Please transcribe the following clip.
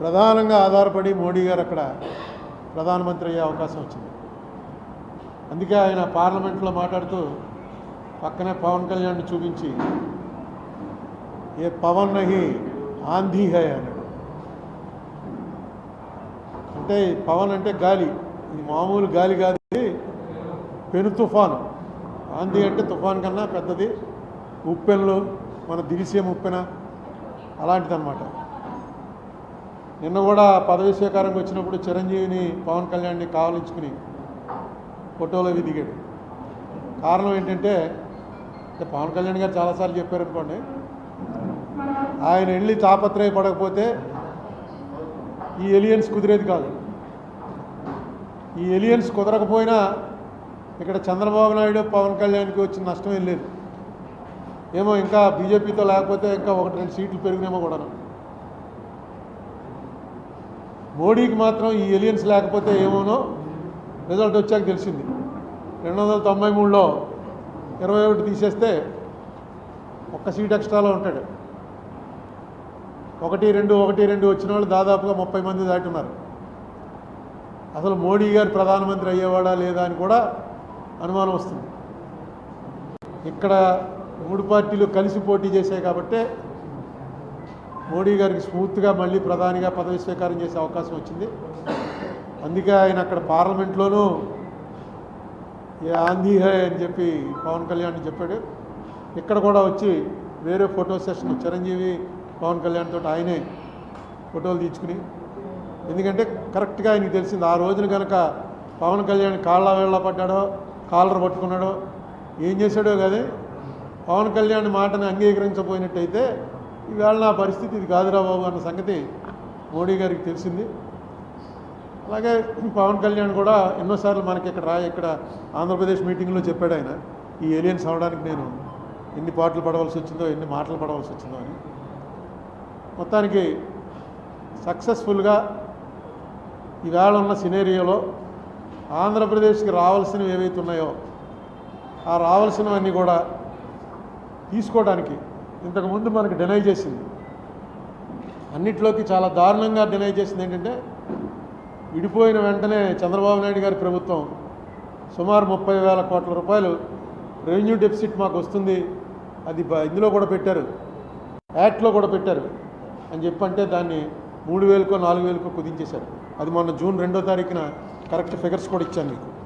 ప్రధానంగా ఆధారపడి మోడీ గారు అక్కడ ప్రధానమంత్రి అయ్యే అవకాశం వచ్చింది. అందుకే ఆయన పార్లమెంట్లో మాట్లాడుతూ పక్కనే పవన్ కళ్యాణ్ని చూపించి ఏ పవన్ నహి ఆంధీ హై అన్నాడు. అంటే పవన్ అంటే గాలి ఇది మామూలు గాలి కాదు పెను తుఫాను. ఆంధీ అంటే తుఫాన్ కన్నా పెద్దది ఉప్పెన్లు మన దిరిసే ఉప్పెన అలాంటిదన్నమాట. నిన్న కూడా పదవి స్వీకారంకి వచ్చినప్పుడు చిరంజీవిని పవన్ కళ్యాణ్ని కావలించుకుని ఫోటోలో దిగాడు. కారణం ఏంటంటే అంటే పవన్ కళ్యాణ్ గారు చాలాసార్లు చెప్పారనుకోండి ఆయన వెళ్ళి తాపత్రయపడకపోతే ఈ ఎలియన్స్ కుదిరేది కాదు. ఈ ఎలియన్స్ కుదరకపోయినా ఇక్కడ చంద్రబాబు నాయుడు పవన్ కళ్యాణ్కి వచ్చిన నష్టం ఏం లేదు. ఏమో ఇంకా బీజేపీతో లేకపోతే ఇంకా ఒకటి రెండు సీట్లు పెరిగినేమో కూడా మోడీకి మాత్రం ఈ ఎలియన్స్ లేకపోతే ఏమోనో రిజల్ట్ వచ్చాక తెలిసింది. రెండు వందల తొంభై మూడులో ఇరవై ఒకటి తీసేస్తే ఒక్క సీట్ ఎక్స్ట్రాలో ఉంటాడు. ఒకటి రెండు ఒకటి రెండు వచ్చిన వాళ్ళు దాదాపుగా ముప్పై మంది దాటున్నారు. అసలు మోడీ గారు ప్రధానమంత్రి అయ్యేవాడా లేదా అని కూడా అనుమానం వస్తుంది. ఇక్కడ మూడు పార్టీలు కలిసి పోటీ చేశాయి కాబట్టే మోడీ గారికి స్మూత్గా మళ్ళీ ప్రధానిగా పదవి స్వీకారం చేసే అవకాశం వచ్చింది. అందుకే ఆయన అక్కడ పార్లమెంట్లోనూ ఏ ఆంధీ హై అని చెప్పి పవన్ కళ్యాణ్ చెప్పాడు. ఇక్కడ కూడా వచ్చి వేరే ఫోటో సెషన్ చిరంజీవి పవన్ కళ్యాణ్ తోటి ఆయనే ఫోటోలు తీసుకుని ఎందుకంటే కరెక్ట్గా ఆయనకి తెలిసింది ఆ రోజున కనుక పవన్ కళ్యాణ్ కాళ్ళ వేళ్ళ పడ్డాడో కాలర్ పట్టుకున్నాడో ఏం చేశాడో కానీ పవన్ కళ్యాణ్ మాటను అంగీకరించబోయినట్టయితే ఈవేళ నా పరిస్థితి ఇది కాదురా బాబు అన్న సంగతి మోడీ గారికి తెలిసింది. అలాగే పవన్ కళ్యాణ్ కూడా ఎన్నోసార్లు మనకి ఇక్కడ రా ఇక్కడ ఆంధ్రప్రదేశ్ మీటింగ్లో చెప్పాడు ఆయన ఈ ఏలియన్స్ అవడానికి నేను ఎన్ని పాటలు పడవలసి వచ్చిందో ఎన్ని మాటలు పడవలసి వచ్చిందో అని. మొత్తానికి సక్సెస్ఫుల్గా ఈవేళ ఉన్న సినేరియోలో ఆంధ్రప్రదేశ్కి రావాల్సినవి ఏవైతే ఉన్నాయో ఆ రావాల్సినవన్నీ కూడా తీసుకోవడానికి ఇంతకుముందు మనకు డినై చేసింది. అన్నిట్లోకి చాలా దారుణంగా డినై చేసింది ఏంటంటే విడిపోయిన వెంటనే చంద్రబాబు నాయుడు గారి ప్రభుత్వం సుమారు ముప్పై వేల కోట్ల రూపాయలు రెవెన్యూ డెఫిసిట్ మాకు వస్తుంది అది ఇందులో కూడా పెట్టారు. యాక్ట్లో కూడా పెట్టారు. అని చెప్పంటే దాన్ని మూడు వేలకో నాలుగు వేలకో కుదించేశారు. అది మొన్న జూన్ రెండో తారీఖున కరెక్ట్ ఫిగర్స్ కూడా ఇచ్చాను మీకు.